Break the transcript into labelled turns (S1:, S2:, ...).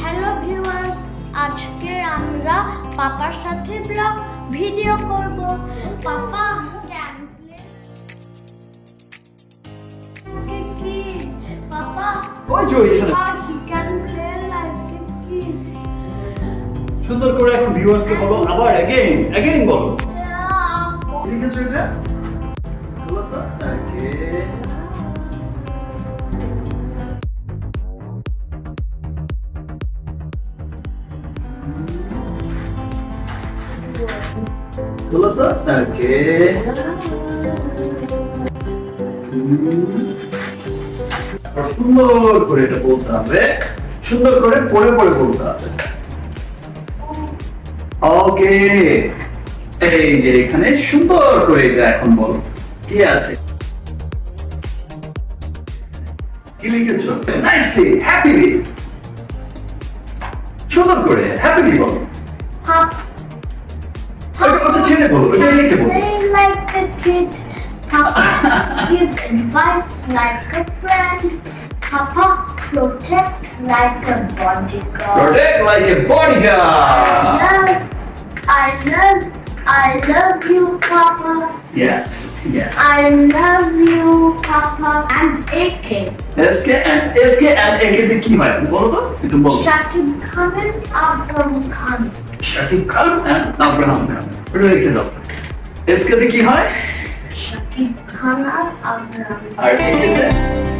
S1: Hello viewers আজকে আমরা পাপার সাথে ব্লগ ভিডিও করব। পাপা
S2: ওই যে সুন্দর করে এখন ভিউয়ার্স কে বলো আবার অ্যাগেইন অ্যাগেইন বলো। লিখেছো এটা? Okay. সুন্দর করে এটা বলতে হবে। সুন্দর করে পড়ে পড়ে বলতে হবে। ওকে। এই যে এখানে সুন্দর করে এটা এখন বলো। কি আছে? কি লিখেছো? নাইসলি হ্যাপিলি সুন্দর করে হ্যাপিলি বলো ওটা ওটা ছেড়ে বলো ওটা লিখে বলো
S1: Play like a kid. Papa, give advice like a friend. Papa, protect like a bodyguard.
S2: Protect like a bodyguard.
S1: love, I love, I love you, Papa.
S2: Yes, yes.
S1: I love you, Papa. And A K.
S2: SK and SK and The kim var? Bolda? Bütün Bolda.
S1: Shakib Khan and Abraham Khan.
S2: Shakib Khan and Abraham Khan. Böyle iki dal. SK'de ki hay?
S1: Shakib Khan and
S2: Abraham Khan. Artık